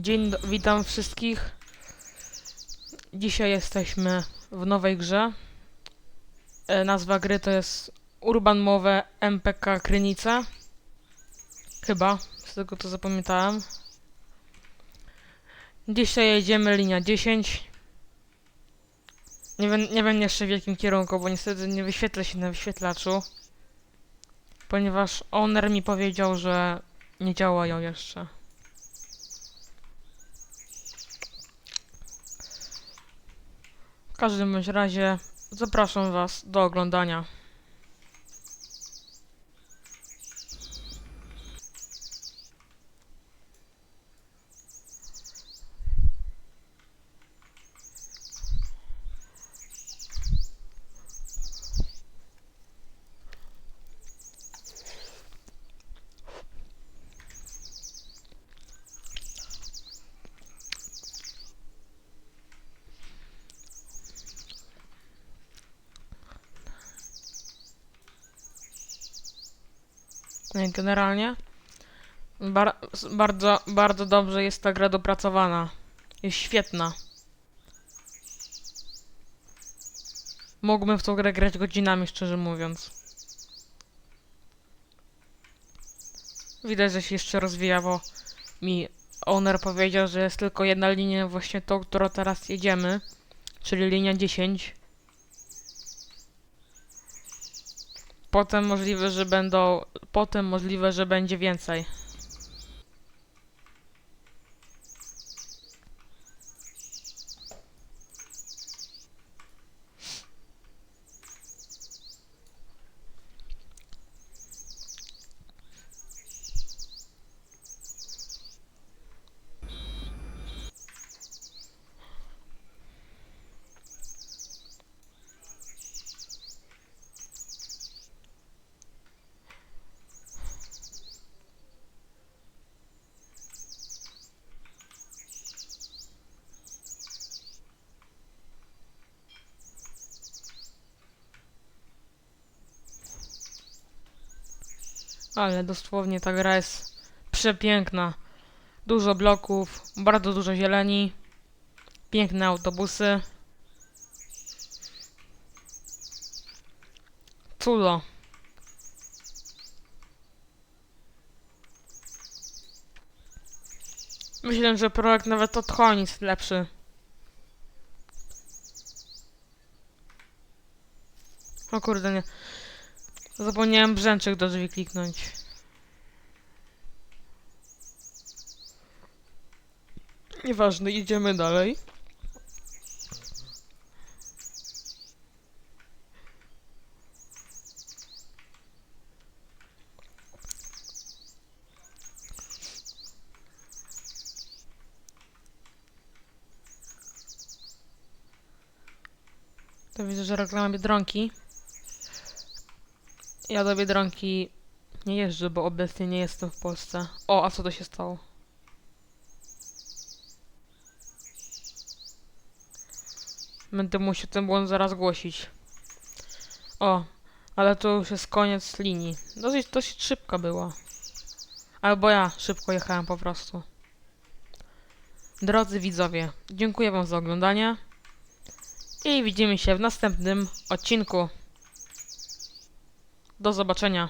Dzień, do- witam wszystkich. Dzisiaj jesteśmy w nowej grze. E, nazwa gry to jest Urban Move MPK Krynice. Chyba, z tego co zapamiętałem. Dzisiaj jedziemy linia 10. Nie wiem, nie wiem jeszcze w jakim kierunku, bo niestety nie wyświetla się na wyświetlaczu. Ponieważ owner mi powiedział, że nie działają jeszcze. W każdym bądź razie zapraszam Was do oglądania. Generalnie bar bardzo, bardzo dobrze jest ta gra dopracowana. Jest świetna. Mógłbym w tą grę grać godzinami, szczerze mówiąc. Widać, że się jeszcze rozwija, bo mi owner powiedział, że jest tylko jedna linia, właśnie tą, którą teraz jedziemy, czyli linia 10. Potem możliwe, że będą. Potem możliwe, że będzie więcej. Ale dosłownie ta gra jest przepiękna. Dużo bloków, bardzo dużo zieleni, piękne autobusy. Cudo. Myślę, że projekt nawet od Honic jest lepszy. O kurde, nie. Zapomniałem brzęczek do drzwi kliknąć. Nieważne, idziemy dalej. To widzę, że reklama Biedronki. Ja do Biedronki nie jeżdżę, bo obecnie nie jestem w Polsce. O, a co to się stało? Będę musiał ten błąd zaraz głosić. O, ale to już jest koniec linii. Dosyć, dosyć szybka była. Albo ja szybko jechałem po prostu. Drodzy widzowie, dziękuję wam za oglądanie. I widzimy się w następnym odcinku. Do zobaczenia.